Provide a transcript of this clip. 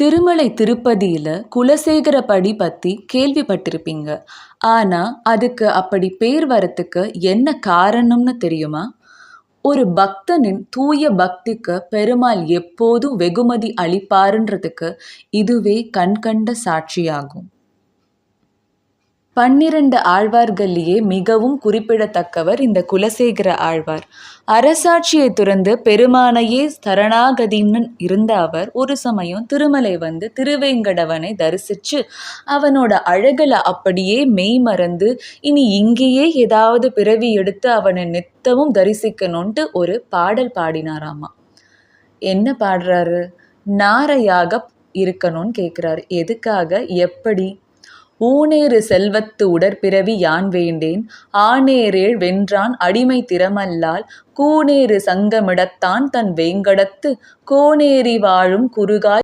திருமலை திருப்பதியில் குலசேகரப்படி பற்றி கேள்விப்பட்டிருப்பீங்க. ஆனால் அதுக்கு அப்படி பேர் வரத்துக்கு என்ன காரணம்னு தெரியுமா? ஒரு பக்தனின் தூய பக்திக்கு பெருமாள் எப்போதும் வெகுமதி அளிப்பாருன்றதுக்கு இதுவே கண்கண்ட சாட்சியாகும். பன்னிரண்டு ஆழ்வார்களிலேயே மிகவும் குறிப்பிடத்தக்கவர் இந்த குலசேகர ஆழ்வார். அரசாட்சியை துறந்து பெருமானையே சரணாகதின்னு இருந்த அவர் ஒரு சமயம் திருமலை வந்து திருவேங்கடவனை தரிசித்து அவனோட அழகில் அப்படியே மெய் மறந்து இனி இங்கேயே ஏதாவது பிறவி எடுத்து அவனை நித்தமும் தரிசிக்கணுன்ட்டு ஒரு பாடல் பாடினாராமா. என்ன பாடுறாரு? நாரையாக இருக்கணும்னு கேட்குறாரு எதுக்காக? எப்படி? ஊனேறு செல்வத்து உடற்பிறவி யான் வேண்டேன்? ஆனேரேழ் வென்றான் அடிமை திறமல்லால் கூனேறு சங்கமிடத்தான் தன் வேங்கடத்து கோனேறி வாழும் குறுகாய்